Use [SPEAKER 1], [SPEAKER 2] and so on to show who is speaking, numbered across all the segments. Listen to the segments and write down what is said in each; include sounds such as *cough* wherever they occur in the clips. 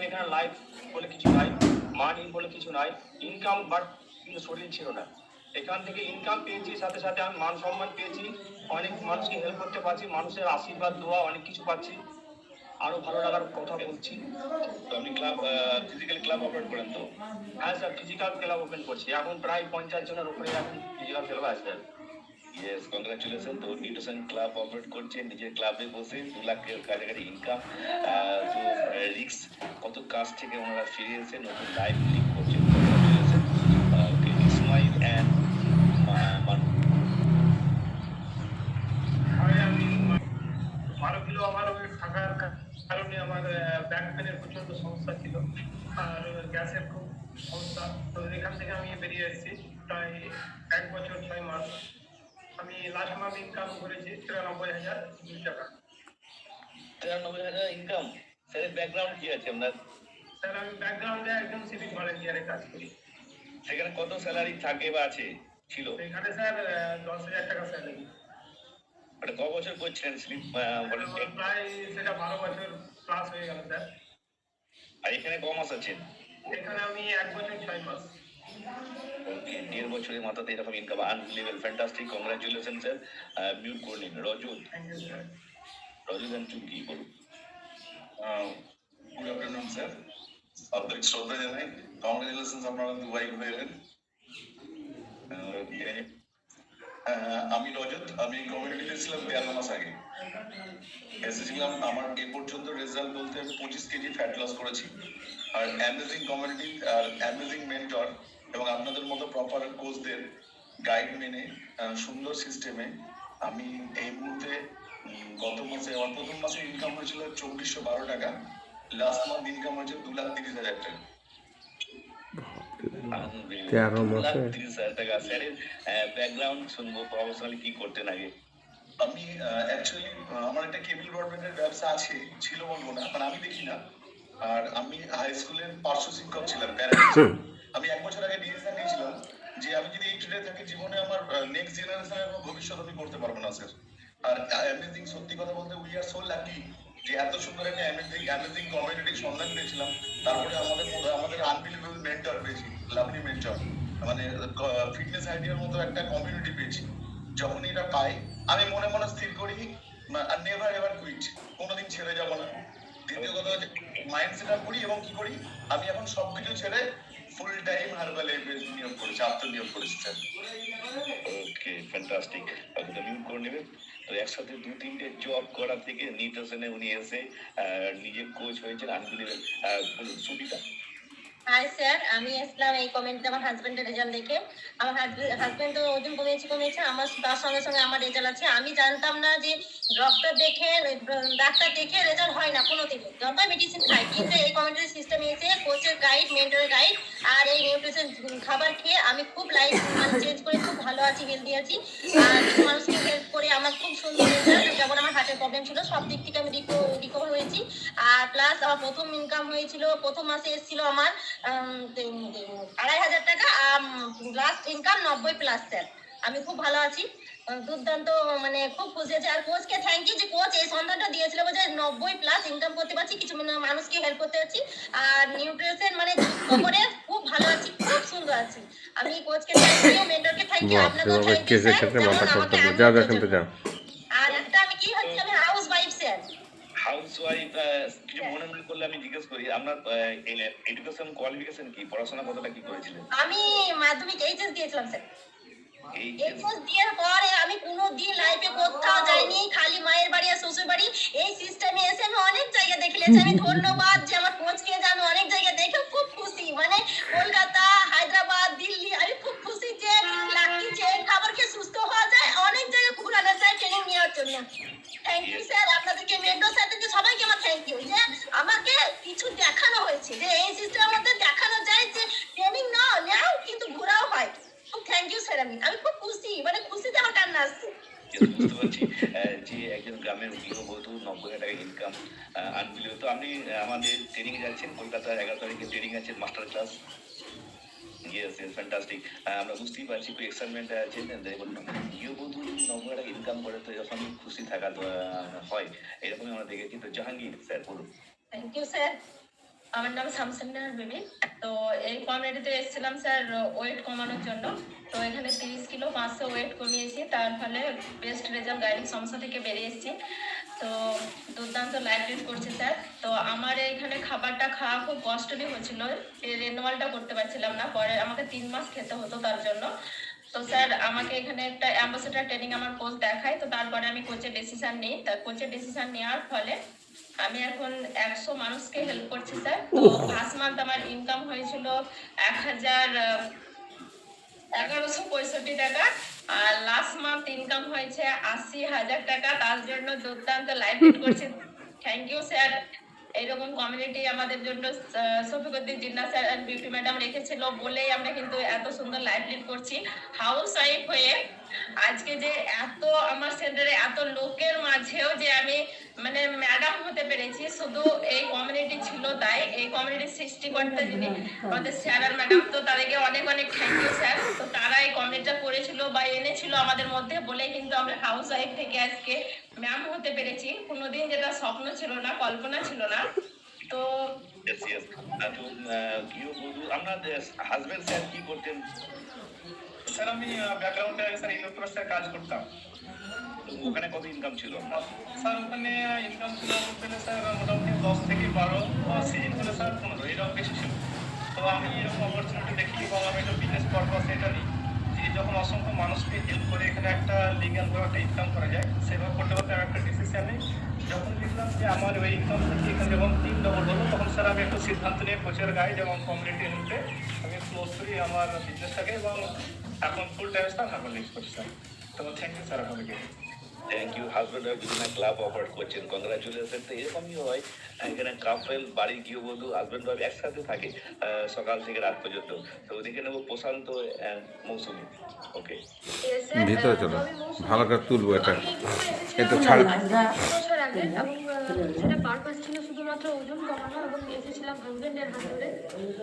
[SPEAKER 1] আমি এখানে লাইফ বলে কিছু নাই মানি বলে কিছু নাই ইনকাম বাট কিন্তু শরীর ছিল না। এখান থেকে ইনকাম পেয়েছি, সাথে সাথে আমি মান সম্মান পেয়েছি, অনেক মানুষকে হেল্প করতে পারছি, মানুষের আশীর্বাদ, দোয়া, অনেক কিছু পাচ্ছি। আরও ভালো লাগার কথা বলছি।
[SPEAKER 2] তো আপনি ক্লাব ফিজিক্যাল ক্লাব অপারেট করেন তো?
[SPEAKER 1] হ্যাঁ স্যার ফিজিক্যাল ক্লাব ওপেন করছি। এখন প্রায় পঞ্চাশ জনের উপরে এখন ফিজিক্যাল ক্লাব আছে।
[SPEAKER 2] ইয়েস কংগ্রাচুলেশন তো নিউট্রিশন ক্লাব অপারেট করছে, নিজের ক্লাবে বসে দু লাখের কাছাকাছি ইনকাম তো রিক্স কত কাজ থেকে ওনারা ফিরে এসে নতুন লাইফ লিড করছেন কংগ্রাচুলেশন ইসমাইল অ্যান্ড
[SPEAKER 1] বারো কিলো আমার থাকার কারণে আমার ব্যাক পেনের প্রচণ্ড সমস্যা ছিল। আর গ্যাসের খুব সমস্যা। তো এখান থেকে আমি বেরিয়ে এসেছি প্রায় এক বছর, ছয় মাস। আমি লাস্ট মান্থ ইনকাম করেছি তিরানব্বই হাজার দুই টাকা।
[SPEAKER 2] তিরানব্বই হাজার ইনকাম স্যারের ব্যাকগ্রাউন্ড কি আছে আপনার?
[SPEAKER 1] স্যার আমি ব্যাকগ্রাউন্ডে একদম সিভিক ভলেন্টিয়ারে কাজ করি।
[SPEAKER 2] সেখানে কত স্যালারি থাকে বা আছে ছিল?
[SPEAKER 1] এখানে স্যার দশ হাজার টাকা স্যালারি
[SPEAKER 2] মানে ক বছর করছেন স্লিপ ভলেন্টিয়ার
[SPEAKER 1] প্রায় সেটা বারো বছর প্লাস হয়ে গেল স্যার
[SPEAKER 2] আর এখানে ক মাস আছেন?
[SPEAKER 1] এখানে আমি এক বছর ছয় মাস।
[SPEAKER 2] দেড় বছরের মাথাতে এরকম income unbelievable fantastic congratulation sir mute করে নিন রজত রজত অ্যান্ড চুমকি বলুন
[SPEAKER 3] গুড আফটারনুন স্যার আপনাকে শ্রদ্ধা জানাই কংগ্রেচুলেশন আপনারা দুবাই হয়ে এলেন আমি রজত আমি কমিউনিটিতে ছিলাম তেরো মাস আগে এসেছিলাম আমার এ পর্যন্ত রেজাল্ট বলতে আমি পঁচিশ কেজি ফ্যাট লস করেছি। আর অ্যামেজিং কমিউনিটি আর অ্যামেজিং মেন্টর এবং আপনাদের মতো প্রপার কোচদের গাইড মেনে আহ, সুন্দর সিস্টেমে আমি এই মুহূর্তে গত মাসে আমার প্রথম মাসে ইনকাম হয়েছিল চব্বিশশো বারো টাকা লাস্ট মান্থ ইনকাম হয়েছে দু লাখ তিরিশ হাজার টাকা।
[SPEAKER 4] তেরো মাসে?
[SPEAKER 2] তিরিশ হাজার টাকা। স্যারের ব্যাকগ্রাউন্ড শুনব প্রফেশনালি কি করতেন আগে?
[SPEAKER 3] আমি অ্যাকচুয়ালি আমার একটা কেবল ব্রডব্যান্ডের ব্যবসা আছে ছিল বলব না মানে আমি দেখি না। আর আমি হাই স্কুলের পার্শ্ব শিক্ষক ছিলাম আমি এক বছর আগে ডিসিশন নিয়েছিলাম যে আমি যদি এই ট্রেডে থাকি জীবনে আমার নেক্সট জেনারেশনের ভবিষ্যৎ আমি করতে পারব না স্যার আর অ্যামেজিং সত্যি কথা বলতে উই আর সো লাকি যে এত সুন্দর একটা অ্যামেজিং অ্যামেজিং কমিউনিটির সন্ধান পেয়েছিলাম। তারপরে আমাদের আমাদের আনবিলিভেবল মেন্টর পেয়েছি লাভলি মেন্টর মানে ফিটনেস আইডিয়ার মতো একটা কমিউনিটি পেয়েছি। যখন এটা পাই আমি মনে মনে স্থির করি আর নেভার এভার কুইট কোনোদিন ছেড়ে যাব না। দ্বিতীয় কথা হচ্ছে মাইন্ড সেট আপ করি এবং কি করি? আমি এখন সবকিছু ছেড়ে ফুল টাইম হারবালে নিয়োগ করেছি, আত্মনিয়োগ করেছি স্যার
[SPEAKER 2] ওকে ফ্যান্টাস্টিক তো মিউট করে নেবেন। তো একসাথে দু তিনটে জব করার থেকে নিউট্রিশনে উনি এসে নিজে কোচ হয়েছেন আনবিলিভেবল সুবিধা।
[SPEAKER 5] হাই স্যার আমি আসলাম এই কমেন্টে আমার হাজবেন্ডের রেজাল্ট দেখে। আমার হাজবেন্ড তো ওজন কমিয়েছে কমিয়েছে। আমার তার সঙ্গে সঙ্গে আমার রেজাল্ট আছে। আমি জানতাম না যে ডক্টর দেখে, ডাক্তার দেখে রেজাল্ট হয় না কোনো দিকে যত মেডিসিন খাই, কিন্তু এই কমেন্টারি সিস্টেম এসে কোচের গাইড মেন্টরের গাইড আর এই নিউট্রিশন খাবার খেয়ে আমি খুব লাইফ মানে চেঞ্জ করে খুব ভালো আছি হেলদি আছি। আর মানুষকে হেল্প করে আমার খুব সুন্দর রেজাল্ট যেমন আমার হার্টের প্রবলেম ছিল, সব দিক থেকে আমি রিকভার হয়েছি। আর প্লাস আমার প্রথম ইনকাম হয়েছিল, প্রথম মাসে এসেছিল আমার আড়াই হাজার টাকা লাস্ট ইনকাম নব্বই প্লাস স্যার আমি খুব ভালো আছি। দুর্দান্ত মানে খুব খুশি আছি। আর কোচকে থ্যাংক ইউ যে কোচ এই সন্ধানটা দিয়েছিল যে নব্বই প্লাস ইনকাম করতে পারছি। কিছু মানে মানুষকে হেল্প করতে পারছি। আর নিউট্রিশন মানে করে খুব ভালো আছি খুব সুন্দর আছি। আমি কোচকে থ্যাংক ইউ মেন্টরকে থ্যাংক ইউ
[SPEAKER 4] বাবা
[SPEAKER 5] থ্যাংক ইউ
[SPEAKER 4] করব যা যা কিন্তু যা
[SPEAKER 5] আর একটা আমি কি হচ্ছে আমি house wife sir
[SPEAKER 2] housewife কিছু মনে মনে করলে আমি জিজ্ঞেস করি আপনার এডুকেশন কোয়ালিফিকেশন কি? পড়াশোনা কতটা কি করেছিলেন?
[SPEAKER 5] আমি মাধ্যমিক এইচএস দিয়েছিলাম স্যার
[SPEAKER 2] এই
[SPEAKER 5] একুশ দিনের পরে আমি কোনো দিন লাইফে কোথাও যাইনি খালি মায়ের বাড়ি আর শ্বশুর বাড়ি। এই সিস্টেমে এসে আমি অনেক জায়গা দেখে আমি ধন্যবাদ যে আমার কোচকে যে আমি অনেক জায়গা দেখে খুব খুশি। মানে কলকাতা হায়দ্রাবাদ দিল্লি আমি খুব খুশি যে লাকি যে খাবার খেয়ে সুস্থ হওয়া যায় জায়গায় ট্রেনিং নেওয়ার জন্য। থ্যাংক ইউ স্যার আপনাদেরকে মেন্টর স্যারদেরকে সবাইকে আমার থ্যাংক ইউ যে আমাকে কিছু দেখানো হয়েছে, যে এই সিস্টেমের মধ্যে দেখানো যায় যে ট্রেনিং নাও নাও, কিন্তু ঘোরাও হয়। থ্যাংক ইউ স্যার আমি। আমি খুব খুশি মানে খুশিতে আমার কান্না আসছে।
[SPEAKER 2] বুঝতে পারছি যে একজন গ্রামের গৃহবধূ, নব্বই হাজার টাকা ইনকাম আনবিলিভ তো আপনি আমাদের ট্রেনিং যাচ্ছেন কলকাতার এগারো তারিখে ট্রেনিং আছে মাস্টার ক্লাস ইয়েস ফ্যান্টাস্টিক আমরা বুঝতেই পারছি খুব গৃহবধূ ইনকাম করে তো যখন খুশি থাকা হয়, এরকমই আমরা দেখেছি। তো জাহাঙ্গীর স্যার, বলুন।
[SPEAKER 5] থ্যাংক ইউ স্যার
[SPEAKER 6] আমার নাম শামসুন্নাহার বেবি। তো এই কমিউনিটিতে এসেছিলাম স্যার ওয়েট কমানোর জন্য। তো এখানে তিরিশ কিলো পাঁচশো ওয়েট কমিয়েছি। তার ফলে বেস্ট রেজাল্ট গাইডিং সমস্যা থেকে বেরিয়ে এসেছি। তো দুর্দান্ত লাইফ লিড করছি স্যার তো আমার এখানে খাবারটা খাওয়া খুব কষ্টই হচ্ছিল রেনুয়ালটা করতে পারছিলাম না। পরে আমাকে তিন মাস খেতে হতো তার জন্য। তো স্যার আমাকে এখানে একটা অ্যাম্বাসেডার ট্রেনিং আমার কোচ দেখায়। তো তারপরে আমি কোচের ডিসিশন নিই। তার কোচের ডিসিশন নেওয়ার ফলে আমি এখন একশো মানুষকে হেল্প করছি স্যার তো ফার্স্ট মান্থ আমার ইনকাম হয়েছিল এক হাজার এগারোশো পঁয়ষট্টি টাকা। আর লাস্ট মান্থ ইনকাম হয়েছে আশি হাজার টাকা। তার জন্য দুর্দান্ত লাইফ লিড করছে। থ্যাংক ইউ স্যার এইরকম কমিউনিটি আমাদের জন্য সফিকুদ্দিন জিন্না স্যার আর বিউটি ম্যাডাম রেখেছিল বলেই আমরা কিন্তু এত সুন্দর লাইফ লিড করছি। হাউস ওয়াইফ হয়ে আজকে যে এত আমার সেন্টারে এত লোকের মাঝেও যে আমি মানে ম্যাডাম হতে পেরেছি, শুধু এই কমিউনিটি ছিল তাই, এই কমিউনিটি সৃষ্টিকর্তা যিনি আমাদের স্যার আর ম্যাডাম তো তাদেরকে অনেক অনেক থ্যাংক ইউ স্যার তো তারা এই কমিউনিটিটা করেছিল বা এনেছিল আমাদের মধ্যে বলে কিন্তু আমরা হাউস ওয়াইফ থেকে আজকে ম্যাম হতে পেরেছি। কোনোদিন যেটা স্বপ্ন ছিল না, কল্পনা ছিল না। তো
[SPEAKER 2] আপনার হাজবেন্ড স্যার কি করতেন?
[SPEAKER 1] স্যার আমি ব্যাকগ্রাউন্ডে স্যার ইলেকট্রনিক্সের কাজ করতাম।
[SPEAKER 2] ওখানে কত ইনকাম ছিল?
[SPEAKER 1] স্যার, ওখানে ইনকাম ছিল বলতে স্যার, মোটামুটি দশ থেকে বারো সিজন হলে, স্যার পনেরো এরকম বেশি ছিল। তো আমি এরকম অপরচুনিটি দেখি এবং আমি একটা বিজনেস পারপাস এটা নিই। যে যখন অসংখ্য মানুষকে হেল্প করে এখানে একটা লিগাল ভাবে একটা ইনকাম করা যায়, সেভাবে করতে করতে আমি একটা ডিসিশন যখন দেখলাম যে আমার ওই ইনকাম থেকে এখানে যখন তিন ডবল হলো, তখন স্যার আমি একটা সিদ্ধান্ত নিয়ে কোচের গাইড এবং কমিউনিটি হেল্পে আমি ক্লোজ করি আমার বিজনেসটাকে এবং এখন ফুল টাইম স্যার এখন লিস্ট করছি। তো থ্যাংক ইউ স্যার আপনাকে।
[SPEAKER 2] থ্যাংক ইউ হাজবেন্ড আর বিভিন্ন ক্লাব অফার করছেন কংগ্রাচুলেশন তো এরকমই হয় এখানে কাপেল বাড়ি গৃহবধূ হাজবেন্ড ওয়াইফ একসাথে থাকে সকাল থেকে রাত পর্যন্ত। তো ওদিকে নেব প্রশান্ত and মৌসুমি। ওকে
[SPEAKER 4] ভিতরে চলো। ভালো করে তুলবো এটা এটা ছাড়।
[SPEAKER 7] সেটা পারপাস ছিল শুধুমাত্র ওজন কমানো এবং এসেছিলাম হাত ধরে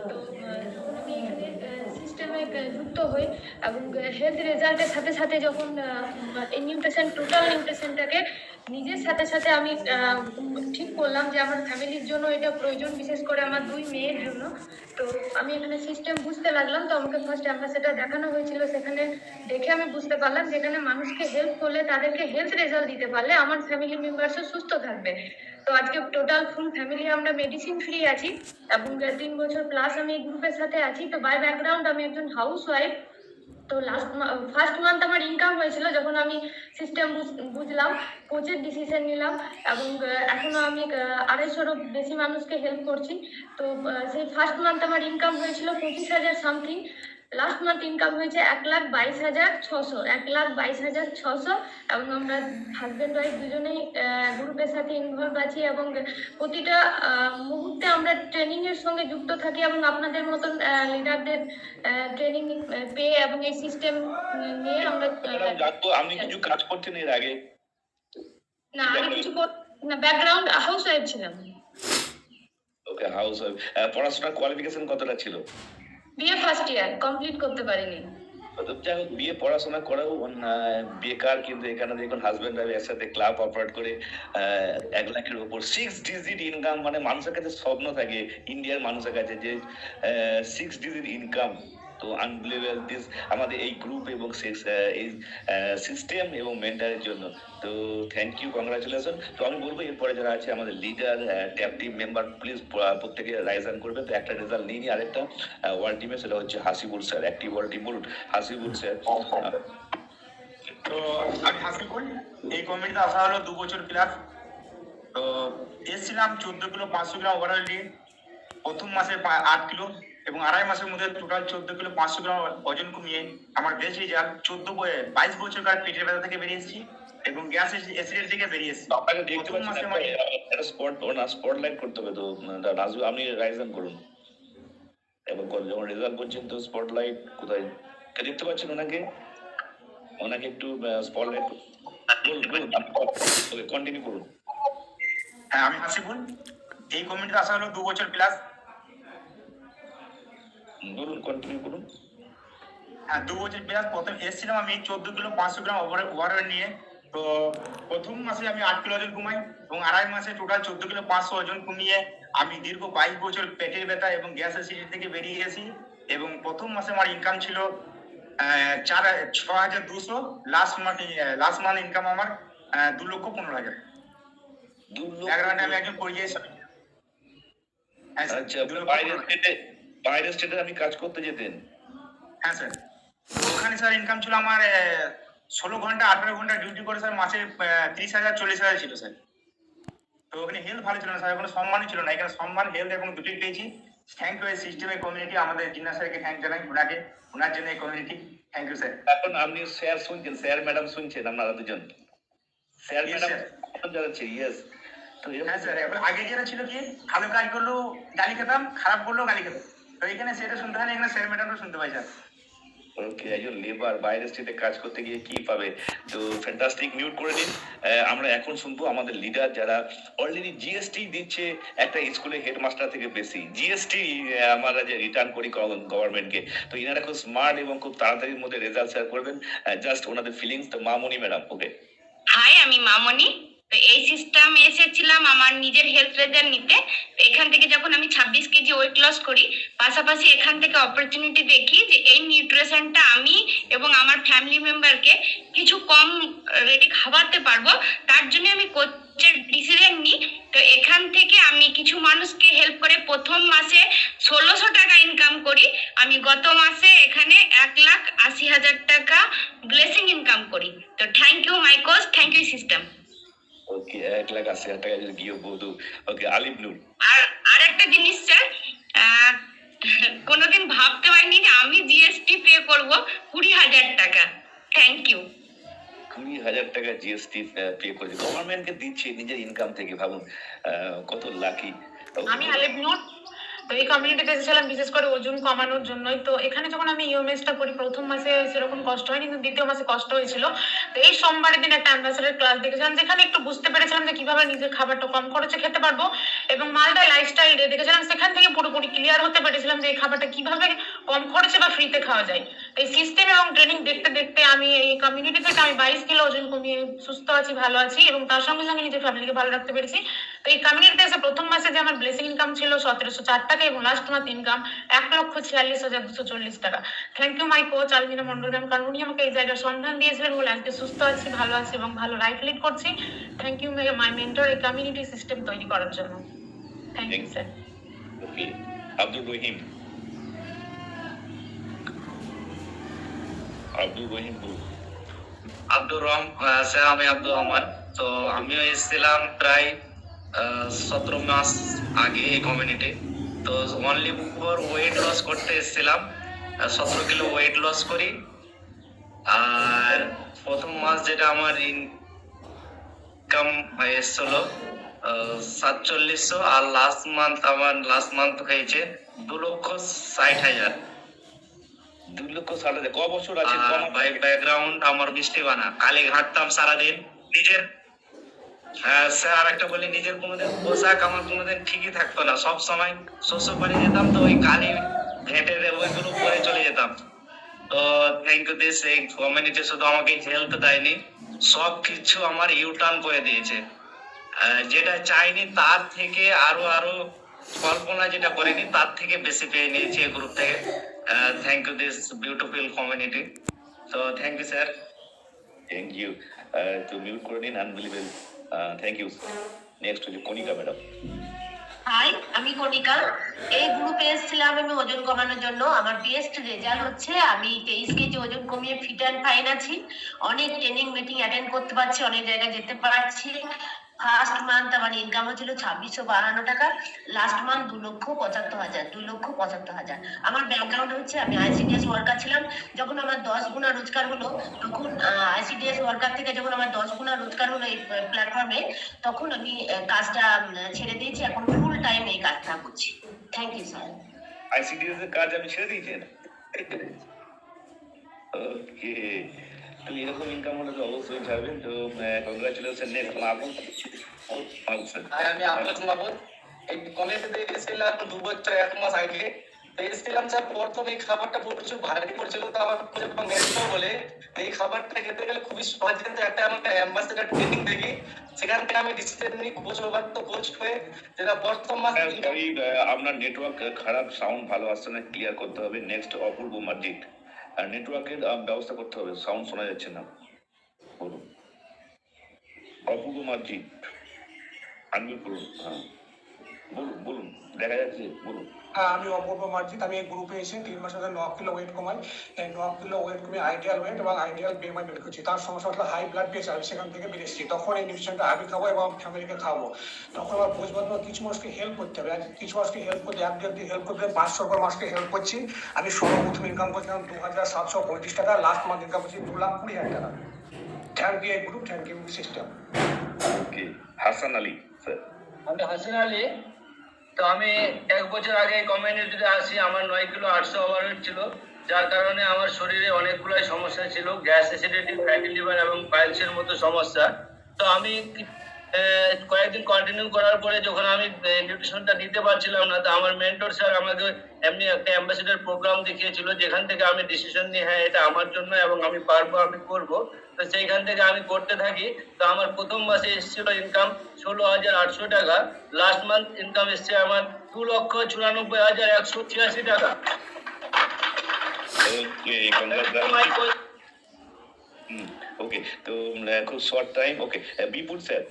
[SPEAKER 7] তো আমি এখানে সিস্টেমে যুক্ত হই এবং হেলথ রেজাল্টের সাথে সাথে যখন নিউট্রিশন টোটাল নিউট্রিশনটাকে নিজের সাথে সাথে আমি ঠিক করলাম যে আমার ফ্যামিলির জন্য এটা প্রয়োজন, বিশেষ করে আমার দুই মেয়ের জন্য। তো আমি এখানে সিস্টেম বুঝতে লাগলাম। তো আমাকে ফার্স্ট অ্যাম্বাসেডার দেখানো হয়েছিল। সেখানে দেখে আমি বুঝতে পারলাম যেখানে মানুষকে হেল্প করলে তাদেরকে হেলথ রেজাল্ট দিতে পারলে আমার ফ্যামিলি মেম্বার্সও সুস্থ থাকবে। তো আজকে টোটাল ফুল ফ্যামিলি আমরা মেডিসিন ফ্রি আছি। এবং তিন বছর প্লাস আমি এই গ্রুপের সাথে আছি। তো বাই ব্যাকগ্রাউন্ড আমি একজন হাউস ওয়াইফ তো লাস্ট ফার্স্ট মান্থ আমার ইনকাম হয়েছিল যখন আমি সিস্টেম বুঝলাম কোচের ডিসিশন নিলাম এবং এখনও এখনও আমি আড়াইশোর আড়াইশোরও বেশি মানুষকে হেল্প করছি। তো সেই ফার্স্ট মান্থ আমার ইনকাম হয়েছিল পঁচিশ হাজার সামথিং লাস্ট মান্থ ইনকাম হয়েছে এক লাখ বাইশ হাজার ছশো এক লাখ বাইশ হাজার ছশো এবং আমরা হাজব্যান্ড ওয়াইফ দুজনেই গ্রুপের সাথে ইনভলভ আছি এবং প্রতিটা মুহূর্তে আমরা ট্রেনিং এর সঙ্গে যুক্ত থাকি এবং আপনাদের মতন লিডারদের ট্রেনিং পেয়ে এবং এই সিস্টেম নিয়ে আমরা
[SPEAKER 2] আপনি কিছু কাজ করতেন এর আগে?
[SPEAKER 7] না আমি কিছু না ব্যাকগ্রাউন্ড হাউস ওয়াইফ ছিলাম।
[SPEAKER 2] ওকে হাউস ওয়াইফ পড়াশোনার কোয়ালিফিকেশন কতটা ছিল?
[SPEAKER 7] বিএ ফার্স্ট ইয়ার কমপ্লিট করতে পারিনি।
[SPEAKER 2] যাই হোক, বিয়ে পড়াশোনা করেও বেকার কিন্তু এখানে দেখুন হাজবেন্ড ওয়াইফ একসাথে ক্লাব অপারেট করে এক লাখের উপর সিক্স ডিজিট ইনকাম মানে মানুষের কাছে স্বপ্ন থাকে ইন্ডিয়ার মানুষের কাছে যে সিক্স ডিজিট ইনকাম তো আনবিলিভেবল দিস আমাদের এই গ্রুপ এবং এই সিস্টেম এবং মেন্টারের জন্য। তো থ্যাংক ইউ কংগ্রাচুলেশন তো আমি বলব এরপরে যারা আছে, আমাদের leader tap team member please প্রত্যেকে রাইজান করবেন তো একটা রেজাল্ট নিয়ে নিই আরেকটা ওয়ার্ল্ড টিমে সেটা হচ্ছে Hasibul sir active world team Hasibul sir
[SPEAKER 8] তো আমি হাসিবুল এই কমিটিতে আসা হলো দু বছর প্লাস তো এসেছিলাম চোদ্দ কিলো পাঁচশো গ্রাম ওভারঅল নিয়ে। প্রথম মাসে আট কিলো। এবং আড়াই মাসের মধ্যে টোটাল চোদ্দ কিলো পাঁচশো গ্রাম ওজন কমিয়ে আমার বেস্ট রেজাল্ট চোদ্দ বাইশ বছরকার পেটের ব্যথা থেকে বেরিয়ে এসেছি এবং গ্যাস এসিডের থেকে বেরিয়ে এসেছি।
[SPEAKER 2] আপনাকে দেখতে
[SPEAKER 8] প্রথম মাসে
[SPEAKER 2] একটা-
[SPEAKER 8] আমার
[SPEAKER 2] একটা স্পট না স্পটলাইট করতে হবে তো রাজু আপনি করুন। এবং যখন রেজাল্ট করছেন তো স্পটলাইট কোথায়? দেখতে পাচ্ছেন ওনাকে? ওনাকে একটু স্পটলাইট কন্টিনিউ করুন।
[SPEAKER 8] হ্যাঁ আমি হাসিবুল। এই কমিটিতে আসা হলো দু বছর প্লাস
[SPEAKER 2] বলুন কন্টিনিউ করুন।
[SPEAKER 8] হ্যাঁ দু বছর প্লাস প্রথম এসেছিলাম আমি চোদ্দ কিলো পাঁচশো গ্রাম ওভার ওভারওয়েট নিয়ে। তো প্রথম মাসে আমি আট কিলো ওজন কমাই এবং আড়াই মাসে টোটাল চোদ্দ কিলো পাঁচশো ওজন কমিয়ে আমি দীর্ঘ বাইশ বছর পেটের ব্যথা এবং গ্যাস অ্যাসিডিটি থেকে বেরিয়ে গেছি এবং প্রথম মাসে আমার ইনকাম ছিল চার ছ হাজার দুশো। Last month last month income আমার দু লক্ষ পনেরো হাজার। ব্যাকগ্রাউন্ডে আমি একজন পরিযায়ী হ্যাঁ
[SPEAKER 2] আচ্ছা বাইরের স্টেটে আপনি কাজ করতে যেতেন।
[SPEAKER 8] হ্যাঁ স্যার ওখানে স্যার ইনকাম ছিল আমার ষোলো ঘণ্টা আঠারো ঘণ্টা ডিউটি করে স্যার মাসে তিরিশ হাজার চল্লিশ হাজার ছিল স্যার তো ওখানে হেলথ ভালো ছিল না স্যার কোনো সম্মানই ছিল না। এখানে সম্মান হেলথ এবং দুটোই পেয়েছি। থ্যাংক ইউ এই সিস্টেমের কমিউনিটি আমাদের জিন্না স্যারকে থ্যাংক জানাই ওনাকে ওনার জন্য এই কমিউনিটি থ্যাংক ইউ স্যার
[SPEAKER 2] এখন আপনি স্যার শুনছেন স্যার ম্যাডাম শুনছেন আপনারা দুজন। Sir madam. জানাচ্ছে ইয়েস
[SPEAKER 8] হ্যাঁ স্যার আগে যেটা ছিল কি ভালো কাজ করলেও গালি খেতাম খারাপ করলেও গালি খেতাম। তো এখানে সেটা শুনতে হয় না এখানে স্যার ম্যাডামরা শুনতে পাই স্যার
[SPEAKER 2] ওকে একজন লেবার বাইরের স্টেটে কাজ করতে গিয়ে কি পাবে? তো ফ্যান্টাস্টিক মিউট করে নিন আমরা এখন শুনব আমাদের লিডার যারা অলরেডি জিএসটি দিচ্ছে একটা স্কুলে হেডমাস্টার থেকে বেশি। জিএসটি আমরা যে রিটার্ন করি গভর্নমেন্টকে তো ইনারা খুব স্মার্ট এবং খুব তাড়াতাড়ির মধ্যে রেজাল্ট শেয়ার করবেন। জাস্ট ওনাদের ফিলিংস তো মামনি ম্যাডাম ওকে
[SPEAKER 9] হাই আমি মামনি। তো এই সিস্টেমে এসেছিলাম আমার নিজের হেলথ রেজাল্ট নিতে। এখান থেকে যখন আমি ছাব্বিশ কেজি ওয়েট লস করি, পাশাপাশি এখান থেকে অপরচুনিটি দেখি যে এই নিউট্রিশনটা আমি এবং আমার ফ্যামিলি মেম্বারকে কিছু কম রেটে খাওয়াতে পারব। তার জন্য আমি কোচের ডিসিশন নিই। তো এখান থেকে আমি কিছু মানুষকে হেল্প করে প্রথম মাসে ষোলোশো টাকা ইনকাম করি। আমি গত মাসে এখানে এক লাখ আশি হাজার টাকা ব্লেসিং ইনকাম করি। তো thank you my coach thank you system
[SPEAKER 2] okay এক লাখ আশি হাজার টাকা গিয়ে বধু ওকে আলিফ নুর।
[SPEAKER 9] আর আর একটা জিনিস স্যার কোনোদিন ভাবতে পারিনি যে আমি জিএসটি পে করব কুড়ি হাজার টাকা। থ্যাংক ইউ
[SPEAKER 2] কুড়ি হাজার টাকা জিএসটি পে করেছে। গভর্নমেন্টকে দিচ্ছে নিজের ইনকাম থেকে ভাবুন কত লাকি
[SPEAKER 10] আমি আলিফ নোট তো এই কমিউনিটিতে এসেছিলাম, বিশেষ করে ওজন কমানোর জন্যই। তো এখানে যখন আমি ইউএমএসটা করি, প্রথম মাসে সেরকম কষ্ট হয়নি, কিন্তু দ্বিতীয় মাসে কষ্ট হয়েছিল। তো এই সোমবারের দিন একটা অ্যাম্বাসেডার ক্লাস দেখেছিলাম, যেখানে একটু বুঝতে পেরেছিলাম যে কীভাবে নিজের খাবারটা কম খরচে খেতে পারব এবং মালদা লাইফস্টাইল দেখেছিলাম সেখান থেকে পুরোপুরি ক্লিয়ার হতে পেরেছিলাম যে এই খাবারটা কীভাবে কম খরচে বা ফ্রিতে খাওয়া যায়। এই সিস্টেম এবং ট্রেনিং দেখতে দেখতে আমি এই কমিউনিটি থেকে আমি বাইশ কিলো ওজন কমিয়ে সুস্থ আছি ভালো আছি এবং তার সঙ্গে সঙ্গে নিজের ফ্যামিলিকে ভালো রাখতে পেরেছি। তো এই কমিউনিটিতে এসে প্রথম মাসে যে আমার ব্লেসিং ইনকাম ছিল সতেরোশো চার টাকা এবং লাস্ট মান্থ ইনকাম এক লক্ষ ছিয়াল্লিশ হাজার দুশো চল্লিশ টাকা। Thank you my coach Almina Mondal ma'am কারণ উনি আমাকে এই জায়গার সন্ধান দিয়েছিলেন বলে আজকে সুস্থ আছি ভালো আছি এবং ভালো লাইফ লিড করছি। থ্যাংক ইউ মাই মেন্টর এই কমিউনিটি সিস্টেম তৈরি করার জন্য। Thank you sir
[SPEAKER 2] okay Abdul Rahim Abdul Rahim
[SPEAKER 11] Abdur Rahm sir, আমি আব্দুর রহমান। তো আমিও এসেছিলাম প্রায় সতেরো মাস আগে এই কমিউনিটি তো অনলি ফর ওয়েট লস করতে এসেছিলাম। সতেরো কিলো ওয়েট লস করি। আর প্রথম মাস যেটা আমার ইনকাম এসেছিল সাতচল্লিশশো। আর লাস্ট মান্থ আমার লাস্ট মান্থ হয়েছে দু লক্ষ ষাট হাজার।
[SPEAKER 2] দু লক্ষ ষাট হাজার ক বছর আছে
[SPEAKER 11] ব্যাকগ্রাউন্ড আমার মিষ্টি বানা। কালি ঘাটতাম সারাদিন। নিজের হ্যাঁ স্যার একটা বলি নিজের কোনোদিন পোশাক আমার কোনোদিন ঠিকই থাকতো না। সব সময় শ্বশুর বাড়ি যেতাম তো ওই কালি ঘেঁটে ওইগুলো পরে চলে যেতাম। তো থ্যাংক ইউ দিস এই কমিউনিটি শুধু আমাকে হেল্প দেয়নি। সব কিছু আমার ইউটার্ন করে দিয়েছে। যেটা চাইনি তার থেকে আরও আরও কল্পনা যেটা করিনি তার থেকে বেশি পেয়ে নিয়েছি এই গ্রুপ থেকে। Thank you this beautiful community তো thank you sir
[SPEAKER 2] thank you তো মিউট করে নিন আনবিলিভেবল থ্যাংক ইউ নেক্সট হচ্ছে কনিকা ম্যাডাম
[SPEAKER 5] হাই আমি কণিকা। এই গ্রুপে এসেছিলাম আমি ওজন কমানোর জন্য। আমার বেস্ট রেজাল্ট হচ্ছে আমি তেইশ কেজি ওজন কমিয়ে ফিট অ্যান্ড ফাইন আছি। অনেক ট্রেনিং মিটিং অ্যাটেন্ড করতে পারছি অনেক জায়গায় যেতে পারছি। ফার্স্ট মান্থ আমার ইনকাম হচ্ছিল ছাব্বিশশো বাহান্ন টাকা লাস্ট মান্থ দু লক্ষ পঁচাত্তর হাজার দুই লক্ষ পঁচাত্তর হাজার। আমার ব্যাকগ্রাউন্ড হচ্ছে আমি আইসিডিএস ওয়ার্কার ছিলাম, যখন আমার দশ গুণা রোজগার হলো, তখন আইসিডিএস ওয়ার্কার থেকে যখন আমার দশ গুণা রোজগার হলো এই প্ল্যাটফর্মে তখন আমি কাজটা ছেড়ে দিয়েছি, এখন ফুল টাইম এই কাজটা করছি। থ্যাংক ইউ স্যার
[SPEAKER 2] আইসিডিএস এর কাজ আমি ছেড়ে দিয়েছেন ওকে *laughs* এরকম ইনকাম হলে তো অবশ্যই ছাড়বেন তো কংগ্রাচুলেশন নেক্সট
[SPEAKER 11] আমি আব্দুল মাহমুদ এই কমিউনিটিতে এসেছিলাম দু বছর এক মাস আগে।
[SPEAKER 12] তো এসেছিলাম স্যার প্রথমে এই খাবারটা প্রচুর ভারী পড়ছিল তো আমার মেট্রো বলে এই খাবারটা খেতে গেলে খুবই সহজ কিন্তু একটা আমাকে অ্যাম্বাসেডার ট্রেনিং দেখি সেখান থেকে আমি ডিসিশন নিই কোচ তো কোচ হয়ে যেটা প্রথম মাস
[SPEAKER 2] আপনার নেটওয়ার্ক খারাপ সাউন্ড ভালো আসছে না ক্লিয়ার করতে হবে। নেক্সট অপূর্ব মার্জিত। আর নেটওয়ার্কের ব্যবস্থা করতে হবে। সাউন্ড শোনা যাচ্ছে না। বলুন। অপূর্ব মার্জিত বলুন হ্যাঁ। বলুন বলুন। দেখা যাচ্ছে, বলুন।
[SPEAKER 13] আমি অপূর্ব মার্জিত। আমি এই গ্রুপে এসে তিন মাস আগে ন কিলো ওয়েট কমাই। এই ন কিলো ওয়েট কমে আইডিয়াল ওয়েট এবং আইডিয়াল বিএমআই বের করছি। তার সমস্যা হলো হাই ব্লাড প্রেশার আমি সেখান থেকে বেরিয়েছি তখন এই নিউট্রিশনটা আমি খাব এবং ফ্যামিলিকে খাব তখন আমার বুঝব না কিছু মানুষকে হেল্প করতে হবে। আর কিছু মানুষকে হেল্প করতে এক দেড় হেল্প করতে পাঁচশো করে মাসকে হেল্প করছি। আমি সর্বপ্রথম ইনকাম করছিলাম দু হাজার সাতশো পঁয়ত্রিশ টাকা। লাস্ট মান্থ ইনকাম করছি দু লাখ কুড়ি হাজার টাকা। থ্যাংক ইউ এই group thank you system
[SPEAKER 2] okay Hasan Ali sir
[SPEAKER 12] আমি হাসিন আলী। তো আমি এক বছর আগে কমিউনিটিতে আসি, আমার নয় কিলো আটশো ওভারওয়েট ছিল। যার কারণে আমার শরীরে অনেকগুলাই সমস্যা ছিল, গ্যাস অ্যাসিডিটি ফ্যাটি লিভার এবং পাইলসের মতো সমস্যা। তো আমি কয়েকদিন কন্টিনিউ করার পরে যখন আমি নিউট্রিশনটা নিতে পারছিলাম না তো আমার মেন্টর স্যার আমাকে এমনি একটা অ্যাম্বাসেডার প্রোগ্রাম দেখিয়েছিল যেখান থেকে আমি ডিসিশন নিই হ্যাঁ এটা আমার জন্য এবং আমি পারব আমি করব। তো সেইখান থেকে আমি করতে থাকি। তো আমার প্রথম মাসে এসেছিল ইনকাম ষোলো হাজার আটশো টাকা লাস্ট মান্থ ইনকাম এসছে আমার দু লক্ষ চুরানব্বই হাজার একশো ছিয়াশি টাকা।
[SPEAKER 2] ওকে তো খুব short time okay Bipul sir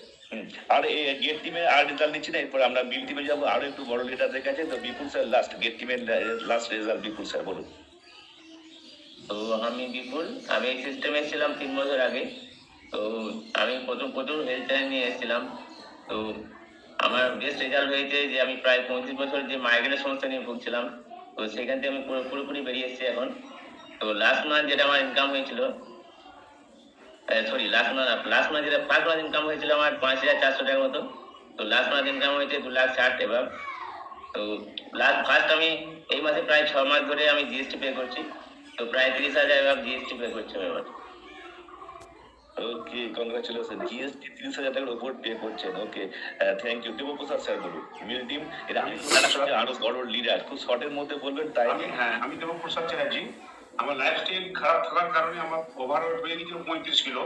[SPEAKER 2] আর গেট টিমে আর রেজাল্ট দিচ্ছি না, এরপর আমরা বিল টিমে যাব। আরও একটু বড় লিডারদের কাছে তো বিপুল স্যার লাস্ট গেট টিমের লাস্ট রেজাল্ট বিপুল স্যার বলুন।
[SPEAKER 12] তো আমি বিপুল, আমি এই সিস্টেমে ছিলাম তিন বছর আগে। তো আমি প্রথম প্রথম হেলথ নিয়ে এসেছিলাম। তো আমার বেস্ট রেজাল্ট হয়েছে যে আমি প্রায় পঁয়ত্রিশ বছর যে মাইগ্রেনের সমস্যা নিয়ে ভুগছিলাম, তো সেখান থেকে আমি পুরোপুরি বেরিয়ে এসেছি এখন। তো লাস্ট মান্থ যেটা আমার ইনকাম হয়েছিল sorry last month last month যেটা ফার্স্ট মান্থ ইনকাম হয়েছিল আমার পাঁচ হাজার চারশো টাকার মতো। তো লাস্ট মান্থ ইনকাম হয়েছে দু লাখ ষাট এবার তো লাস্ট ফার্স্ট আমি এই মাসে প্রায় ছ মাস ধরে আমি জিএসটি পে করছি। তো প্রায় তিরিশ হাজার এবার জিএসটি পে করছি আমি এবার।
[SPEAKER 2] ওকে কংগ্রাচুলেশন জিএসটি তিরিশ হাজার টাকার উপর পে করছেন। Okay thank you Debprasad sir বলুন। মিল টিম এটা আমি আরও বড় লিডার খুব শর্টের মধ্যে বলবেন তাই
[SPEAKER 14] আমি হ্যাঁ আমি দেবপ্রসাদ চ্যাটার্জি। আমার লাইফ লাইফস্টাইল খারাপ থাকার কারণে আমার ওভারওয়েট হয়ে গেছিল পঁয়ত্রিশ কিলো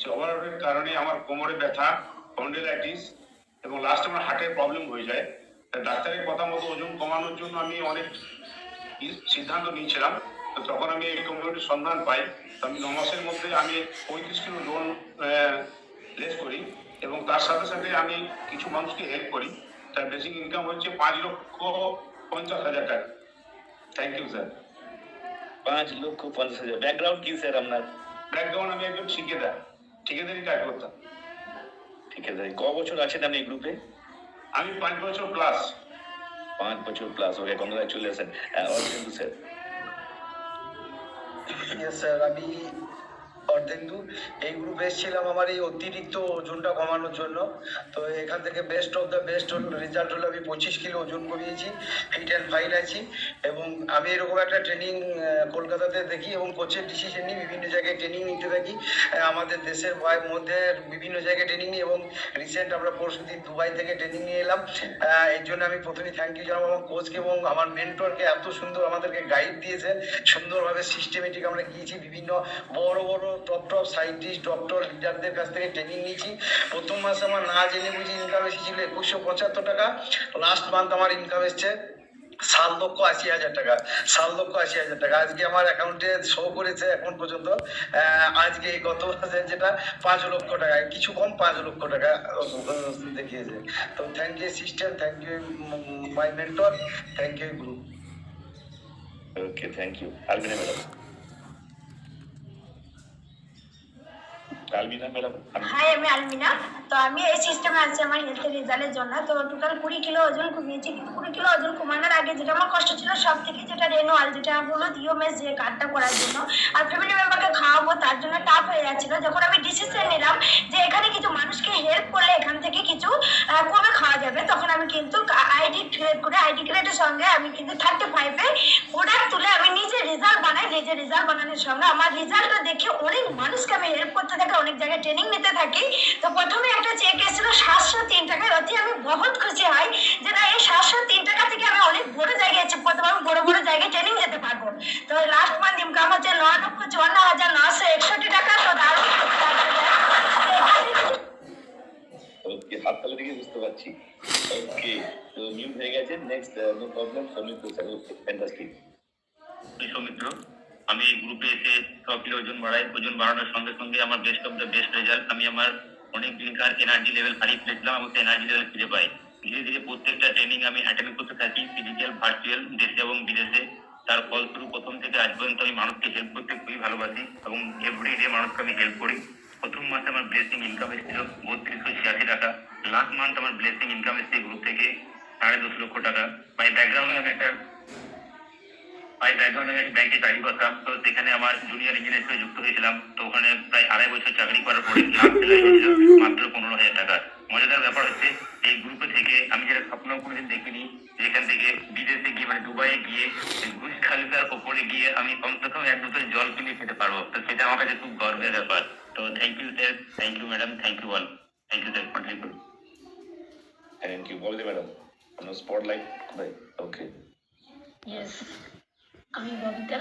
[SPEAKER 14] সে ওভারওয়েটের কারণে আমার কোমরে ব্যথা স্পন্ডিলাইটিস এবং লাস্ট আমার হার্টের প্রবলেম হয়ে যায়। ডাক্তারের কথা মতো ওজন কমানোর জন্য আমি অনেক সিদ্ধান্ত নিয়েছিলাম। তো তখন আমি এই কমিউনিটির সন্ধান পাই। তো আমি ন মাসের মধ্যে আমি পঁয়ত্রিশ কিলো লোন লেস করি এবং তার সাথে সাথে আমি কিছু মানুষকে হেল্প করি। তার বেসিক ইনকাম হচ্ছে পাঁচ লক্ষ পঞ্চাশ হাজার টাকা। থ্যাংক ইউ স্যার
[SPEAKER 2] পাঁচ লক্ষ পঞ্চাশ হাজার। ব্যাকগ্রাউন্ড কি স্যার আপনার?
[SPEAKER 14] ব্যাকগ্রাউন্ড আমি একজন ঠিকাদার। ঠিকাদারি কাজ করতাম।
[SPEAKER 2] ঠিকাদারি। আছে ক বছর আছেন আপনি এই গ্রুপে?
[SPEAKER 14] আমি পাঁচ বছর প্লাস
[SPEAKER 2] পাঁচ বছর plus okay congratulation Arjendu sir
[SPEAKER 12] sir আমি অর্ধেন্দু এই গ্রুপে এসেছিলাম আমার এই অতিরিক্ত ওজনটা কমানোর জন্য। তো এখান থেকে best of the best result হলো আমি পঁচিশ কিলো ওজন কমিয়েছি ফিট অ্যান্ড ফাইন আছি এবং আমি এরকম একটা ট্রেনিং কলকাতাতে দেখি এবং কোচের ডিসিশন নিই বিভিন্ন জায়গায় ট্রেনিং নিতে থাকি। আমাদের দেশের মধ্যে বিভিন্ন জায়গায় ট্রেনিং নিই এবং রিসেন্ট আমরা পরশু দিন দুবাই থেকে ট্রেনিং নিয়ে এলাম। এর জন্য আমি প্রথমে থ্যাংক ইউ জানাব আমার কোচকে এবং আমার মেন্টরকে এত সুন্দর আমাদেরকে গাইড দিয়েছেন সুন্দরভাবে সিস্টেমেটিক আমরা গিয়েছি বিভিন্ন বড় বড় টপ টপ সাইন্টিস্ট ডক্টর লিডারদের কাছ থেকে ট্রেনিং নিয়েছি। প্রথম মাসে আমার না জেনে বুঝি ইনকাম এসেছিল একুশশো পঁচাত্তর টাকা। লাস্ট মান্থ আমার ইনকাম এসছে সাত লক্ষ আশি হাজার টাকা। সাত লক্ষ আশি হাজার টাকা। আজকে আমার অ্যাকাউন্টে শো করেছে এখন পর্যন্ত। আজকে গত মাসে যেটা পাঁচ লক্ষ টাকা। কিছু কম পাঁচ লক্ষ টাকা দেখিয়েছে। তো thank you system thank you my mentor thank you group
[SPEAKER 2] okay thank you Almina madam
[SPEAKER 15] hi, আমি আলমিনা তো আমি এই সিস্টেমে আছি আমার হেলথের রেজাল্টের জন্য। তো টোটাল কুড়ি কিলো ওজন কমিয়েছি। কুড়ি কিলো ওজন কমানোর আগে যেটা আমার কষ্ট ছিল সব থেকে যেটা রেনুয়াল যেটা হলো ডিওমেস যে কার্ডটা করার জন্য। আর ফ্যামিলি মেম্বারকে খাওয়াবো, তার জন্য টাফ হয়ে যাচ্ছিল। যখন আমি ডিসিশন নিলাম যে এখানে কিছু মানুষকে হেল্প করলে এখান থেকে কিছু কমে খাওয়া যাবে, তখন আমি কিন্তু আইডি ক্রিয়েট করে আইডি ক্রিয়েটের সঙ্গে আমি কিন্তু থার্টি ফাইভে প্রোডাক্ট তুলে আমি নিজে রেজাল্ট বানাই। নিজে রেজাল্ট বানানোর সঙ্গে আমার রেজাল্টটা দেখে অনেক মানুষকে আমি হেল্প করতে থাকি অনেক জায়গায় ট্রেনিং নিতে থাকি। তো প্রথমে একটা চেক এসেছিল সাতশো তিন টাকায় অতি আমি বহুত খুশি হই যে না এই সাতশো তিন টাকা থেকে আমি অনেক বড় জায়গায় করতে পারব বড় বড় তো লাস্ট মান্থ ইনকাম হচ্ছে ন লক্ষ চুয়ান্ন হাজার নশো একষট্টি টাকা। তো
[SPEAKER 2] হাততালি থেকে বুঝতে পারছি। ওকে তো মিউট হয়ে গেছে। Next no problem Soumitra sir fantastic
[SPEAKER 16] Soumitra আমি গ্রুপে এসে ছ কিলো ওজন বাড়াই, ওজন বাড়ানোর সঙ্গে সঙ্গে আমার best of the best result আমি আমার অনেক দিনকার এনার্জি লেভেল হারিয়ে ফেলেছিলাম এবং এনার্জি লেভেল ফিরে পাই। ধীরে ধীরে প্রত্যেকটা ট্রেনিং আমি অ্যাটেন্ড করতে থাকি ফিজিক্যাল ভার্চুয়াল দেশে এবং বিদেশে। তার ফলস্বরূপ প্রথম থেকে আজ পর্যন্ত আমি মানুষকে হেল্প করতে খুবই ভালোবাসি এবং এভরি ডে মানুষকে আমি হেল্প করি। প্রথম মাসে আমার ব্লেসিং ইনকাম এসেছিল বত্রিশশো ছিয়াশি টাকা। লাস্ট মান্থ আমার ব্লেসিং ইনকাম এসেছে গ্রুপ থেকে সাড়ে দশ লক্ষ টাকা। বাই ব্যাকগ্রাউন্ডে আমি একটা বাই ব্যাকগ্রাউন্ডে আমি ব্যাংকে চাকরি করতাম। তো সেখানে আমার জুনিয়র ইঞ্জিনিয়ার হিসেবে যুক্ত হয়েছিলাম। তো ওখানে প্রায় আড়াই বছর চাকরি করার পরে *laughs* মাত্র পনেরো হাজার টাকা। মজাদার ব্যাপার হচ্ছে এই গ্রুপে থেকে আমি যেটা স্বপ্ন কোনোদিন দেখিনি যেখান থেকে বিদেশে গিয়ে মানে দুবাইয়ে গিয়ে বুজ খালিফার ওপরে গিয়ে আমি কমসে কম এক বোতল জল কিনে খেতে পারব। তো সেটা আমার কাছে খুব গর্বের ব্যাপার। তো thank you sir thank you madam thank you all thank you sir
[SPEAKER 2] thank you বলতে ম্যাডাম কোনো স্পটলাইট কোথায় ওকে
[SPEAKER 17] ইয়েস আমি ববিতা।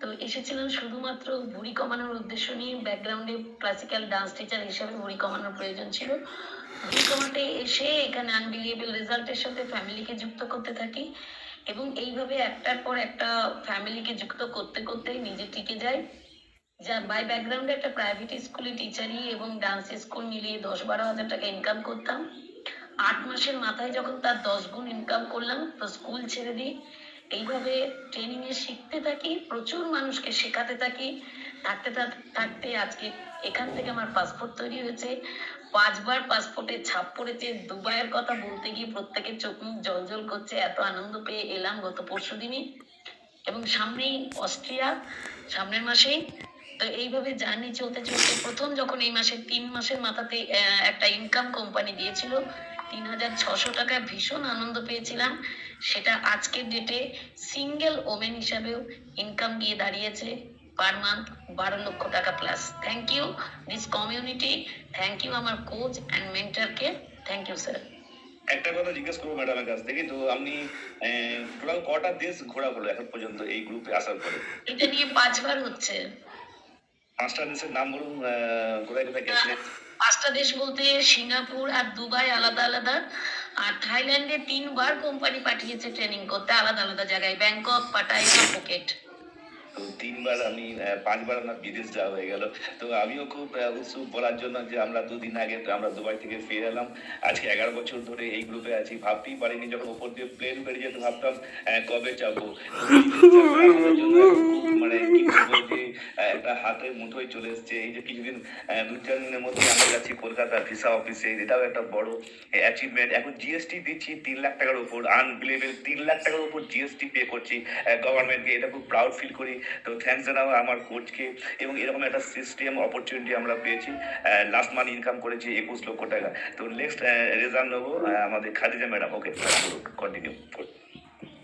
[SPEAKER 17] তো এসেছিলাম শুধুমাত্র ভুঁড়ি কমানোর উদ্দেশ্য নিয়ে। ব্যাকগ্রাউন্ডে ক্লাসিক্যাল ডান্স টিচার হিসাবে ভুঁড়ি কমানোর প্রয়োজন ছিল। ভুঁড়ি কমাতে এসে এখানে আনবিলিয়েবল রেজাল্টের সাথে ফ্যামিলিকে যুক্ত করতে থাকি এবং এইভাবে একটার পর একটা ফ্যামিলিকে যুক্ত করতে করতে নিজে টিকে যাই। যা বাই ব্যাকগ্রাউন্ডে একটা প্রাইভেট স্কুলে টিচারই এবং ডান্স স্কুল মিলিয়ে দশ বারো হাজার টাকা ইনকাম করতাম। আট মাসের মাথায় যখন তার দশ গুণ ইনকাম করলাম, তো স্কুল ছেড়ে দিই এইভাবে ট্রেনিং এ শিখতে থাকি, প্রচুর মানুষকে শেখাতে থাকি। থাকতে থাকতে আজকে এখান থেকে আমার পাসপোর্ট তৈরি হয়েছে। পাঁচবার পাসপোর্টে ছাপ পড়েছে, দুবাইয়ের কথা বলতে গিয়ে প্রত্যেকের চোখ মুখ জল জল করছে, এত আনন্দ পেয়ে এলাম গত পরশু দিনই। এবং সামনেই অস্ট্রিয়া, সামনের মাসেই। তো এইভাবে জার্নি চলতে চলতে প্রথম যখন এই মাসে তিন মাসের মাথাতে একটা ইনকাম কোম্পানি দিয়েছিল, তিন হাজার ছশো টাকা ভীষণ আনন্দ পেয়েছিলাম। সেটা আজকের ডেটে সিঙ্গেল ওমেন হিসাবেও ইনকাম গিয়ে দাঁড়িয়েছে পার মান্থ বারো লক্ষ টাকা plus thank you this community thank you আমার কোচ অ্যান্ড মেন্টারকে থ্যাংক ইউ স্যার
[SPEAKER 2] একটা কথা জিজ্ঞেস করব ম্যাডামের কাছ থেকে। তো আপনি টোটাল কটা দেশ ঘোরা হলো এখন পর্যন্ত এই গ্রুপে আসার পরে?
[SPEAKER 17] এটা নিয়ে পাঁচবার হচ্ছে।
[SPEAKER 2] পাঁচটা দেশের নাম বলুন কোথায় কোথায় গেছিলেন
[SPEAKER 17] পাঁচটা দেশ বলতে সিঙ্গাপুর আর দুবাই আলাদা আলাদা। আর থাইল্যান্ডে তিনবার কোম্পানি পাঠিয়েছে ট্রেনিং করতে। আলাদা আলাদা জায়গায় ব্যাংকক পাটায়া ফুকেট
[SPEAKER 2] তো তিনবার আমি পাঁচবার আমার বিদেশ যাওয়া হয়ে গেল। তো আমিও খুব উৎসুক বলার জন্য যে আমরা দুদিন আগে আমরা দুবাই থেকে ফিরে এলাম। আজকে এগারো বছর ধরে এই গ্রুপে আছি। ভাবতেই পারিনি যখন উপর দিয়ে প্লেন বেরিয়ে যেতে ভাবতাম কবে যাব। *laughs* মানে কি বলব যে একটা হাতের মুঠোয় চলে এসছে। এই যে কিছুদিন দু চার দিনের মধ্যে আমরা যাচ্ছি কলকাতা ভিসা অফিসে এটাও একটা বড় অ্যাচিভমেন্ট এখন জিএসটি দিচ্ছি তিন লাখ টাকার উপর। আনবিলেবল তিন লাখ টাকার উপর জিএসটি পে করছি গভর্নমেন্টকে এটা খুব প্রাউড ফিল করি। তো থ্যাংকস জানাব আমার কোচকে এবং এরকম একটা সিস্টেম অপরচুনিটি আমরা পেয়েছি। লাস্ট মান্থ ইনকাম করেছি একুশ লক্ষ টাকা। তো নেক্সট রেজাল্ট নেব আমাদের খাদিজা ম্যাডাম ওকে কন্টিনিউ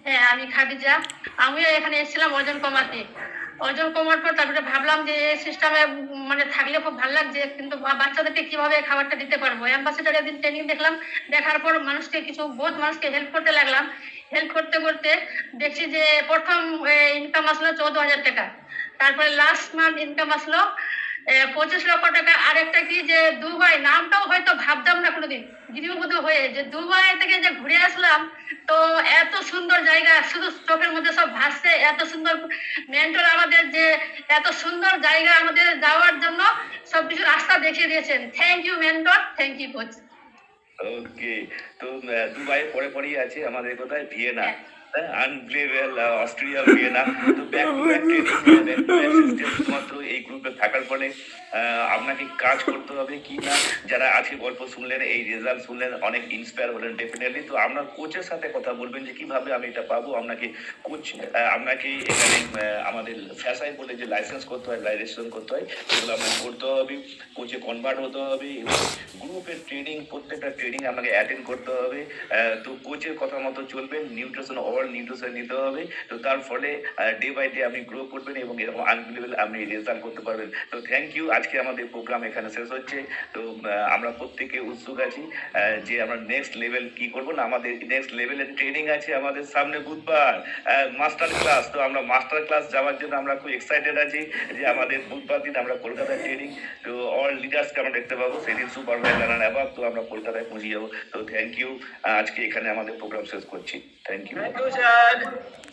[SPEAKER 18] হ্যাঁ আমি খাদিজা। আমিও এখানে এসেছিলাম ওজন কমাতে ওজন কমার পর তারপরে ভাবলাম যে এই সিস্টেমে মানে থাকলে খুব ভালো লাগছে, কিন্তু বাচ্চাদেরকে কীভাবে খাবারটা দিতে পারব? অ্যাম্বাসেডার একদিন ট্রেনিং দেখলাম। দেখার পর মানুষকে কিছু বহুত মানুষকে হেল্প করতে লাগলাম। হেল্প করতে করতে দেখছি যে প্রথম ইনকাম আসলো চোদ্দ হাজার টাকা। তারপরে লাস্ট মান্থ ইনকাম আসলো পঁচিশ লক্ষ টাকা। আর একটা কি যে দুবাই, নামটাও হয়তো ভাবতাম না কোনোদিন, গৃহবধূ হয়ে যে দুবাই থেকে যে ঘুরে আসলাম, তো এত সুন্দর জায়গা, শুধু চোখের মধ্যে সব ভাসছে, এত সুন্দর মেন্টর আমাদের যে এত সুন্দর জায়গা আমাদের যাওয়ার জন্য সবকিছু রাস্তা দেখিয়ে দিয়েছেন। Thank you mentor thank you coach
[SPEAKER 2] okay তো দুবাই পরে পরেই আছে আমাদের কোথায়? ভিয়েনা। আনবিলেবল অস্ট্রেলিয়া ভিয়েনা তো ব্যাক টু ব্যাক *laughs* ট্রেনিং শুধুমাত্র এই গ্রুপে থাকার ফলে আপনাকে কাজ করতে হবে কি না? যারা আজকে গল্প শুনলেন এই রেজাল্ট শুনলেন অনেক ইন্সপায়ার হলেন ডেফিনেটলি তো আপনার কোচের সাথে কথা বলবেন যে কীভাবে আমি এটা পাবো আপনাকে কোচ আপনাকে এখানে আমাদের ফ্যাসাই বলে যে লাইসেন্স করতে হয় লাইসেন্স করতে হয় সেগুলো আপনাকে করতে হবে। কোচে কনভার্ট হতে হবে এবং গ্রুপের ট্রেনিং প্রত্যেকটা ট্রেনিং আপনাকে অ্যাটেন্ড করতে হবে। তো কোচের কথা মতো চলবেন নিউট্রিশন অল নিউট্রিশন নিতে হবে। তো তার ফলে ডে বাই ডে আপনি গ্রো করবেন এবং এরকম আনবিলেবল আপনি রেজাল্ট করতে পারবেন। তো থ্যাংক ইউ আজকে আমাদের প্রোগ্রাম এখানে শেষ হচ্ছে। তো আমরা প্রত্যেকে উৎসুক আছি যে আমরা নেক্সট লেভেল কি করব না, আমাদের নেক্সট লেভেলের ট্রেনিং আছে আমাদের সামনে বুধবার মাস্টার ক্লাস তো আমরা মাস্টার ক্লাস যাওয়ার জন্য আমরা খুব এক্সাইটেড আছি যে আমাদের বুধবার দিন আমরা কলকাতায় ট্রেনিং তো অল লিডার্সকে আমরা দেখতে পাবো, সেদিন সুপারভাইজার আর অ্যাবাব তো আমরা কলকাতায় পৌঁছে যাব। তো থ্যাংক ইউ আজকে এখানে আমাদের প্রোগ্রাম শেষ করছি। Thank you
[SPEAKER 12] Susan.